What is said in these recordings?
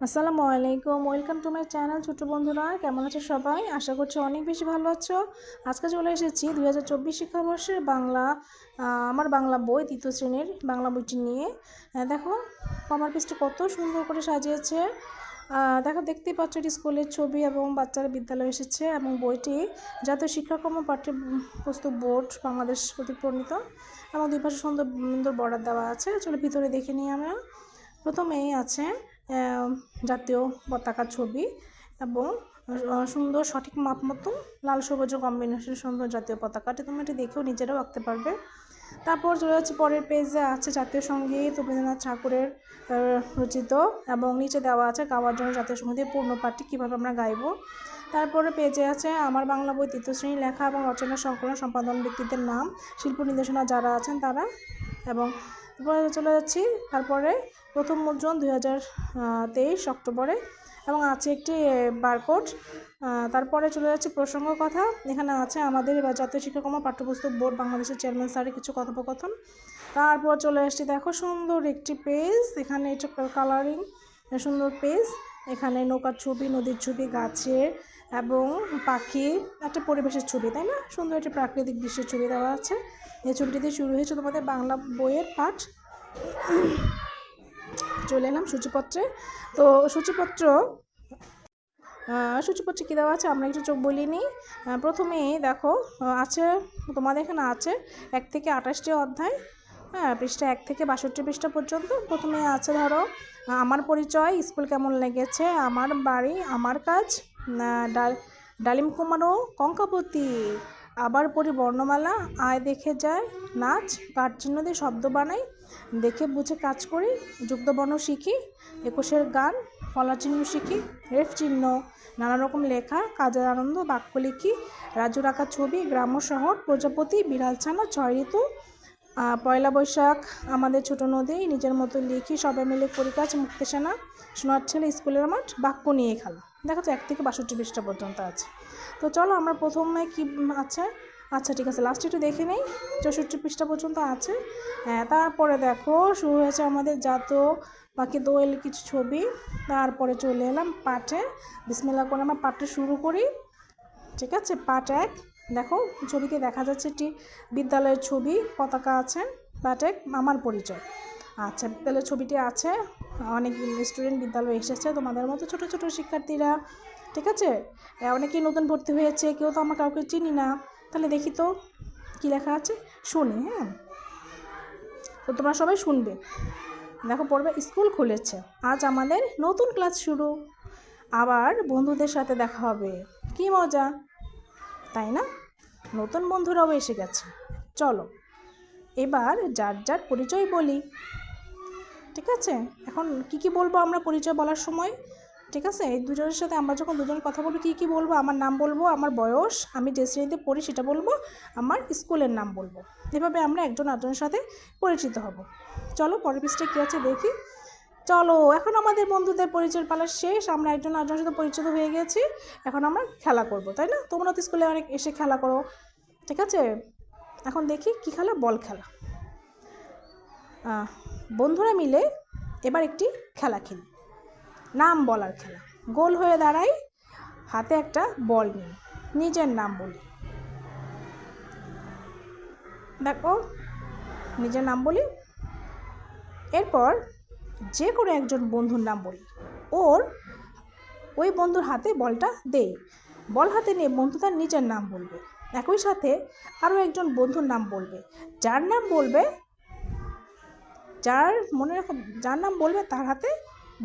আসসালামু আলাইকুম, welcome to my channel ছোটো বন্ধুরা, কেমন আছো সবাই? আশা করছি অনেক বেশি ভালো আছো। আজকে চলে এসেছি দুই হাজার চব্বিশ শিক্ষাবর্ষের বাংলা আমার বাংলা বই তৃতীয় শ্রেণির বাংলা বইটি নিয়ে। দেখো, কমার পিসটি কত সুন্দর করে সাজিয়েছে। দেখো, দেখতেই পাচ্ছ এটি স্কুলের ছবি এবং বাচ্চারা বিদ্যালয়ে এসেছে এবং বইটি জাতীয় শিক্ষাক্রম পাঠ্য পুস্তক বোর্ড বাংলাদেশ কর্তৃক প্রণীত এবং দুই পাশে সুন্দর সুন্দর বর্ডার দেওয়া আছে। চলো ভিতরে দেখে নিই আমরা। প্রথমেই আছে জাতীয় পতাকার ছবি এবং সুন্দর সঠিক মাপ মতো লাল সবুজ কম্বিনেশন সুন্দর জাতীয় পতাকাটি তুমি এটি দেখেও নিজেরাও আঁকতে পারবে। তারপর চলে যাচ্ছে পরের পেজে আছে জাতীয় সংগীত, রবীন্দ্রনাথ ঠাকুরের রচিত এবং নিচে দেওয়া আছে গাওয়ার জন্য জাতীয় সঙ্গীতের পূর্ণ পাঠটি কীভাবে আমরা গাইবো। তারপরে পেজে আছে আমার বাংলা বই তৃতীয় শ্রেণি লেখা এবং রচনা সংকলন সম্পাদন ব্যক্তিদের নাম, শিল্প নির্দেশনা যারা আছেন তারা এবং তারপরে চলে যাচ্ছি। তারপরে প্রথম মুদ্রণ দুই হাজার তেইশ অক্টোবরে এবং আছে একটি বারকোড। তারপরে চলে যাচ্ছে প্রসঙ্গ কথা। এখানে আছে আমাদের বা জাতীয় শিক্ষাক্রম পাঠ্যপুস্তক বোর্ড বাংলাদেশের চেয়ারম্যান স্যারের কিছু কথোপকথন। তারপর চলে আসছি দেখো সুন্দর একটি পেজ। এখানে এটা কালারিং সুন্দর পেজ। এখানে নৌকার ছবি, নদীর ছবি, গাছের এবং পাখি, একটা পরিবেশের ছবি, তাই না? সুন্দর একটি প্রাকৃতিক দৃশ্যের ছবি দেওয়া আছে। এই ছবিটি দিয়ে শুরু হয়েছে তোমাদের বাংলা বইয়ের পাঠ। চলে এলাম সূচিপত্রে। তো সূচিপত্র সূচিপত্রে কী দেওয়া আছে আমরা একটু চোখ বলিনি আহ, প্রথমেই দেখো আছে তোমাদের এখানে আছে এক থেকে আঠাশটি অধ্যায়। হ্যাঁ পৃষ্ঠা এক থেকে বাষট্টি পৃষ্ঠা পর্যন্ত। প্রথমে আছে ধরো আমার পরিচয় স্কুল কেমন লেগেছে আমার বাড়ি আমার কাজ ডালিম কুমারও কঙ্কাপতি আবার পড়ি বর্ণমালা আয় দেখে যায় নাচ কাঠ চিহ্ন দিয়ে শব্দ বানাই দেখে বুঝে কাজ করি, যুক্তবর্ণ শিখি, একুশের গান ফলা চিহ্ন শিখি, রেফ চিহ্ন, নানা রকম লেখা, কাজের আনন্দ, বাক্য লিখি, রাজু রাখা ছবি, গ্রাম্য শহর, প্রজাপতি, বিড়াল ছানা, ছয় ঋতু পয়লা বৈশাখ, আমাদের ছোট নদী, নিজের মতো লিখি সবাই মিলে করি কাজ মুক্তেশানা সোনার ছেলে, স্কুলের মাঠ, বাক্য নিয়ে খেলা। দেখা যাচ্ছে এক থেকে বাষট্টি পৃষ্ঠা পর্যন্ত আছে। তো চলো, আমরা প্রথমে কি আছে? আচ্ছা ঠিক আছে লাস্টে একটু দেখে নেই, চৌষট্টি পৃষ্ঠা পর্যন্ত আছে। হ্যাঁ তারপরে দেখো, শুরু হয়েছে আমাদের জাতীয় বাকি দোয়েল কিছু ছবি। তারপরে চলে এলাম পাঠে। বিসমিল্লা করে আমরা পাঠটা শুরু করি। ঠিক আছে, পাঠ এক। দেখো, ছবিতে দেখা যাচ্ছে একটি বিদ্যালয়ের ছবি, পতাকা আছে। পাঠ এক, আমার পরিচয়। আচ্ছা বিদ্যালয়ের ছবিটি আছে। অনেক স্টুডেন্ট বিদ্যালয়ে এসেছে। তোমাদের মতো ছোট ছোট শিক্ষার্থীরা, ঠিক আছে? অনেকেই নতুন ভর্তি হয়েছে, কেউ তো আমার কাউকে চিনি না। তাহলে দেখি তো কী লেখা আছে। শুনি হ্যাঁ? তো তোমরা সবাই শুনবে। দেখো পড়বে স্কুল খুলেছে। আজ আমাদের নতুন ক্লাস শুরু। আবার বন্ধুদের সাথে দেখা হবে। কি মজা। তাই না? নতুন বন্ধুরাও এসে গেছে। চলো, এবার যার যার পরিচয় বলি। ঠিক আছে? এখন কি কি বলব আমরা পরিচয় বলার সময়? ঠিক আছে? এই দুজনের সাথে আমরা যখন দুজন কথা বলব, কী কী বলব? আমার নাম বলব, আমার বয়স, আমি যে শ্রেণীতে পড়ি সেটা বলব, আমার স্কুলের নাম বলব। এভাবে আমরা একজন আরেকজনের সাথে পরিচিত হব। চলো, পরের পৃষ্ঠে কী আছে দেখি। চলো, এখন আমাদের বন্ধুদের পরিচয় পালা শেষ। আমরা একজন আরেকজনের সাথে পরিচিত হয়ে গেছি। এখন আমরা খেলা করব, তাই না? তোমরা তো স্কুলে অনেক এসে খেলা করো, ঠিক আছে? এখন দেখি কী খেলা? বল খেলা। বন্ধুরা মিলে এবার একটি খেলা খেলি। নাম বলার খেলা। গোল হয়ে দাঁড়াই, হাতে একটা বল নিই। নিজের নাম বলি। দেখো, নিজের নাম বলি। এরপর যে কোনো একজন বন্ধুর নাম বলি। ওর ওই বন্ধুর হাতে বলটা দেই। বল হাতে নিয়ে বন্ধু তার নিজের নাম বলবে। একই সাথে আরও একজন বন্ধুর নাম বলবে। যার নাম বলবে, যার মনে রাখো, যার নাম বলবে তার হাতে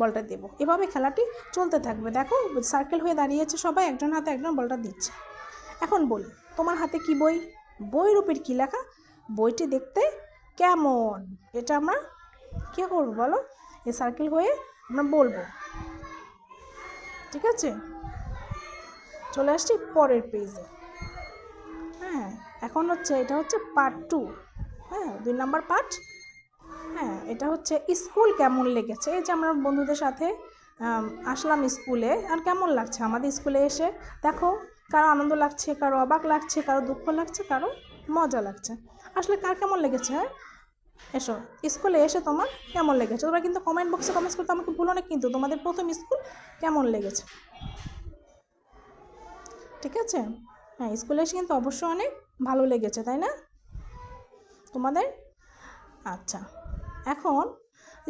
বলটা দেব। এভাবে খেলাটি চলতে থাকবে। দেখো সার্কেল হয়ে দাঁড়িয়েছে সবাই, একজন হাতে একজন বলটা দিচ্ছে। এখন বলি, তোমার হাতে কি বই? বই রূপের কী লেখা? বইটি দেখতে কেমন? এটা আমরা কী করব বলো? এ সার্কেল হয়ে আমরা বলব। ঠিক আছে? চলে আসছি পরের পেজে হ্যাঁ এখন হচ্ছে, এটা হচ্ছে পার্ট টু হ্যাঁ দুই নাম্বার পার্ট হ্যাঁ এটা হচ্ছে স্কুল কেমন লেগেছে? এই যে আমরা বন্ধুদের সাথে আসলাম স্কুলে, আর কেমন লাগছে? আমাদের স্কুলে এসে দেখো, কারও আনন্দ লাগছে, কারও অবাক লাগছে, কারও দুঃখ লাগছে, কারও মজা লাগছে। আসলে কার কেমন লেগেছে হ্যাঁ? এসো, স্কুলে এসে তোমার কেমন লেগেছে? তোমরা কিন্তু কমেন্ট বক্সে কমেন্টস করতে আমাকে ভুলো না কিন্তু তোমাদের প্রথম স্কুল কেমন লেগেছে? ঠিক আছে? হ্যাঁ স্কুলে এসে কিন্তু অবশ্যই অনেক ভালো লেগেছে, তাই না? তোমাদের? আচ্ছা। এখন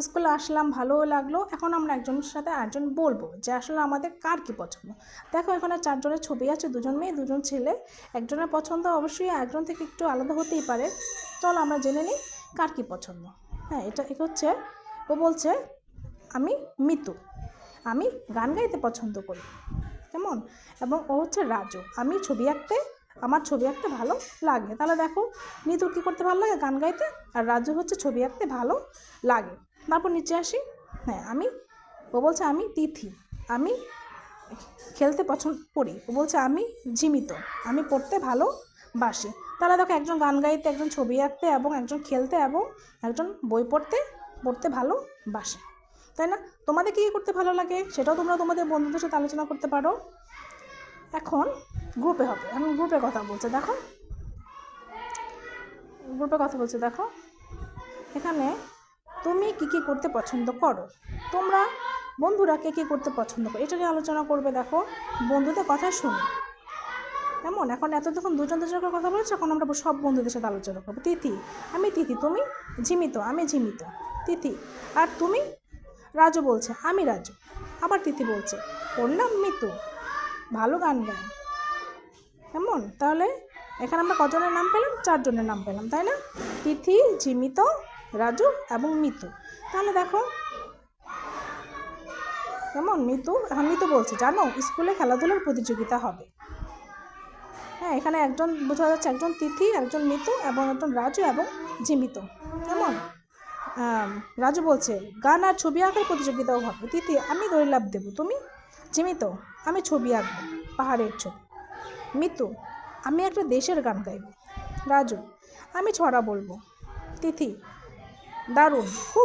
স্কুলে আসলাম, ভালোও লাগল। এখন আমরা একজনের সাথে একজন বলব যে আসলে আমাদের কার কী পছন্দ? দেখো, এখানে চারজনের ছবি আছে, দুজন মেয়ে, দুজন ছেলে। একজনের পছন্দ অবশ্যই একজন থেকে একটু আলাদা হতেই পারে। চলো আমরা জেনে নিই কার কী পছন্দ। হ্যাঁ এটা এটা হচ্ছে, ও বলছে, আমি মিতু। আমি গান গাইতে পছন্দ করি। কেমন? এবং ও হচ্ছে রাজু। আমি ছবি আঁকতে আমার ছবি আঁকতে ভালো লাগে। তাহলে দেখো নিতুর কী করতে ভালো লাগে? গান গাইতে? আর রাজু হচ্ছে ছবি আঁকতে ভালো লাগে। তারপর নিচে আসি। হ্যাঁ আমি, ও বলছে, আমি তিথি। আমি খেলতে পছন্দ করি। ও বলছে, আমি জীবিত আমি পড়তে ভালো বাসি তাহলে দেখো, একজন গান গাইতে, একজন ছবি আঁকতে এবং একজন খেলতে এবং একজন বই পড়তে পড়তে ভালো বাসে তাই না? তোমাদের কী করতে ভালো লাগে? সেটাও তোমরা তোমাদের বন্ধুদের সাথে আলোচনা করতে পারো। এখন গ্রুপে হবে। এখন গ্রুপে কথা বলছে, দেখো। গ্রুপে কথা বলছে, দেখো। এখানে তুমি কী কী করতে পছন্দ করো? তোমরা বন্ধুরা কে কী করতে পছন্দ করো? এটা নিয়ে আলোচনা করবে, দেখো। বন্ধুদের কথা শুনি। কেমন? এখন এত যখন দুজন দুজন কথা বলছে, এখন আমরা সব বন্ধুদের সাথে আলোচনা করব। তিথি, আমি তিথি, তুমি ঝিমিত, আমি ঝিমিত। তিথি, আর তুমি? রাজু বলছে, আমি রাজু। আবার তিথি বলছে পড়লাম মিতু। ভালো গান গায়। কেমন? তাহলে এখানে আমরা কজনের নাম পেলাম? চারজনের নাম পেলাম, তাই না? তিথি, ঝিমিত, রাজু এবং মিতু। তাহলে দেখো, কেমন? মিতু, এখন মিতু বলছে, জানো, স্কুলে খেলাধুলার প্রতিযোগিতা হবে। হ্যাঁ এখানে একজন, বোঝা যাচ্ছে একজন তিথি, একজন মিতু এবং একজন রাজু এবং জিমিত কেমন? রাজু বলছে, গান আর ছবি আঁকার প্রতিযোগিতাও হবে। তিথি, আমি দৈলাভ দেবো, তুমি? জিমিত আমি ছবি আঁকবো, পাহাড়ের ছবি। মিতু, আমি একটা দেশের গান গাইব। রাজু, আমি ছড়া বলব। তিথি, দারুণ, খুব